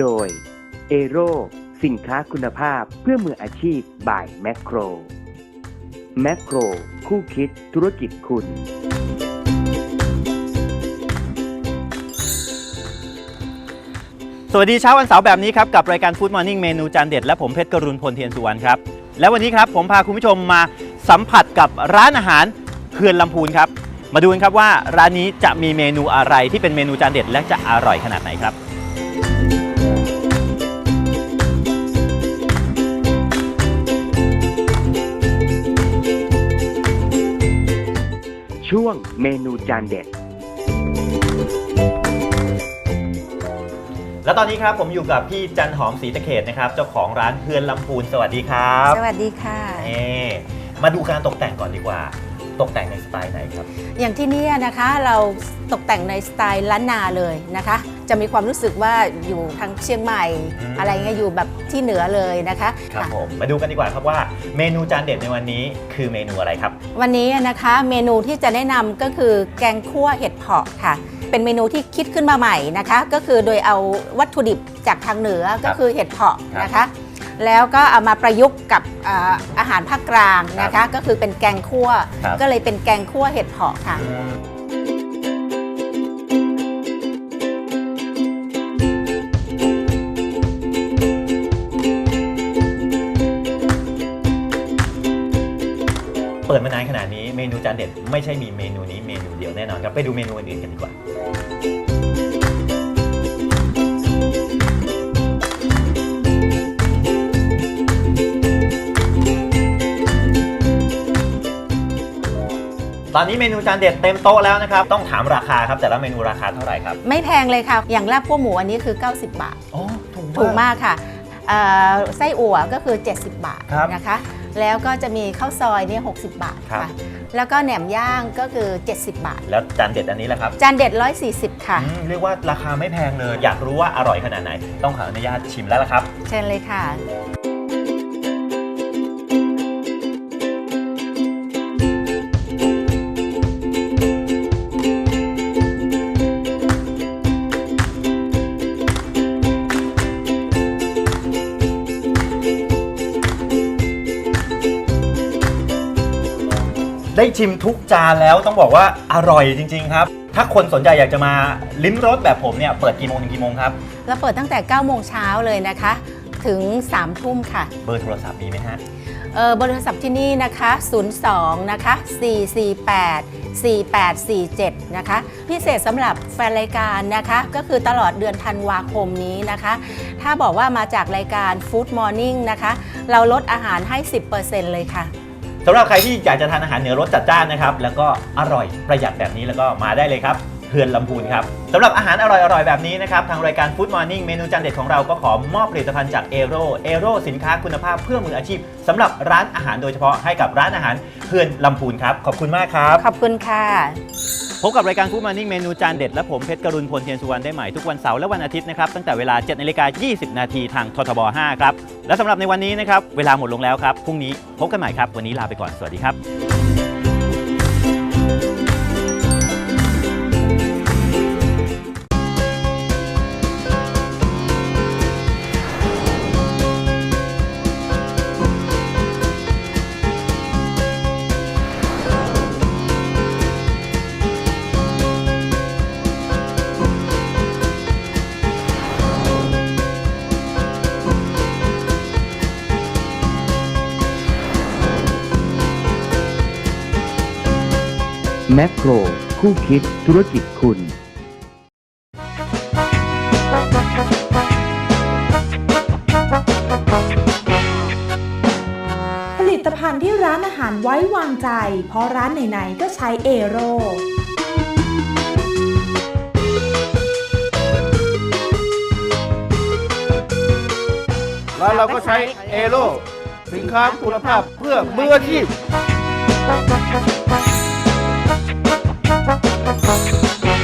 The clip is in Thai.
โดยเอโรสินค้าคุณภาพเพื่อมืออาชีพ by แม c โครแม c โครคู่คิดธุรกิจคุณ สวัสดีเช้าวันเสาร์แบบนี้ครับ กับรายการฟู้ดมอร์นิ่งเมนูจานเด็ด และผมเพชรกรุณพลเทียนสุวรรณครับ และวันนี้ครับผมพาคุณผู้ชมมาสัมผัสกับร้านอาหารเขื่อนลำพูนครับ มาดูกันครับว่าร้านนี้จะมีเมนูอะไรที่เป็นเมนูจานเด็ดและจะอร่อยขนาดไหนครับ ช่วงเมนูจานเด็ด และตอนนี้ครับผมอยู่กับพี่จันหอมศรีตะเขตนะครับ เจ้าของร้านเขื่อนลำพูนสวัสดีครับสวัสดีค่ะ นี่มาดูการตกแต่งก่อนดีกว่า ตกแต่งในสไตล์ไหนครับ อย่างที่เนี่ยนะคะเราตกแต่งในสไตล์ล้านนาเลยนะคะ จะมีความรู้สึกว่าอยู่ทางเชียงใหม่ อืม อะไรเงี้ยอยู่แบบที่เหนือเลยนะคะครับค่ะผมมาดูกันดีกว่าครับว่าเมนูจานเด็ดในวันนี้คือเมนูอะไรครับ วันนี้นะคะเมนูที่จะแนะนำก็คือแกงคั่วเห็ดเผาะค่ะ เป็นเมนูที่คิดขึ้นมาใหม่นะคะ ก็คือโดยเอาวัตถุดิบจากทางเหนือก็คือเห็ดเผาะนะคะ แล้วก็เอามาประยุกต์กับอ่าอาหารภาคกลางนะคะก็คือเป็นแกงคั่ว ครับ ก็เลยเป็นแกงคั่วเห็ดเผาะค่ะ เปิดมานานขนาดนี้เมนูจานเด็ดไม่ใช่มีเมนูนี้เมนูเดียวแน่นอนครับไปดูเมนูอื่นๆกันดีกว่า ตอนนี้เมนูจานเด็ดเต็มโต๊ะแล้วนะครับ ต้องถามราคาครับ แต่ละเมนูราคาเท่าไหร่ครับ ไม่แพงเลยค่ะ อย่างลาบคั่วหมูอันนี้คือ 90 บาทอ๋อถูกถูกมากค่ะเอ่อไส้อั่วก็คือ 70 บาทครับนะคะ แล้วก็จะมีข้าวซอยเนี่ย60 บาทครัค่ะบแล้วก็แหนมย่างก็คือ 70 บาท แล้วจานเด็ดอันนี้แหละครับจานเด็ด 140 ค่ะ อืมเรียกว่าราคาไม่แพงเลย อยากรู้ว่าอร่อยขนาดไหน ต้องขออนุญาตชิมแล้วละครับ เชิญเลยค่ะ ได้ชิมทุกจานแล้วต้องบอกว่าอร่อยจริง ๆ ครับ ถ้าคนสนใจอยากจะมาลิ้มรสแบบผมเนี่ยเปิดกี่โมงถึงกี่โมงครับแล้วเปิดตั้งแต่ 9 โมงเช้าเลยนะคะ ถึง 3 ทุ่มค่ะ เบอร์โทรศัพท์มีไหมฮะ เออเบอร์โทรศัพท์ที่นี่นะคะ 02 นะคะ 448 4847 นะคะ พิเศษสำหรับแฟนรายการนะคะ ก็คือตลอดเดือนธันวาคมนี้นะคะ ถ้าบอกว่ามาจากรายการ Food Morning นะคะ เราลดอาหารให้ 10%เลยค่ะ สำหรับใครที่อยากจะทานอาหารเหนือรสจัดจ้านนะครับ แล้วก็อร่อยประหยัดแบบนี้แล้วก็มาได้เลยครับเฮือนลำพูนครับสำหรับอาหารอร่อยๆ แบบนี้นะครับ ทางรายการ Food Morning เมนูจานเด็ดของเราก็ขอมอบผลิตภัณฑ์จากเอโรเอโรสินค้าคุณภาพเพื่อมืออาชีพสำหรับร้านอาหารโดยเฉพาะให้กับร้านอาหารเฮือนลำพูนครับ ขอบคุณมากครับ ขอบคุณค่ะ พบกับรายการฟู้ดมาร์นิ่งเมนูจานเด็ด และผมเพชรกรุณพลเทียนสุวรรณได้ใหม่ทุกวันเสาร์และวันอาทิตย์นะครับ ตั้งแต่เวลา7นาฬิกา20 นาทีทางททบ 5 ครับ และสำหรับในวันนี้นะครับ เวลาหมดลงแล้วครับ พรุ่งนี้พบกันใหม่ครับ วันนี้ลาไปก่อน สวัสดีครับ แม c โคร คู่คิดธุรกิจคุณ ผลิตภัณฑ์ที่ร้านอาหารไว้วางใจ เพราะร้านไหนๆก็ใช้เอโรแล้วเราก็ใช้เอโ o สินค้าคุณภาพเพื่อมืออาชีพ Thank you.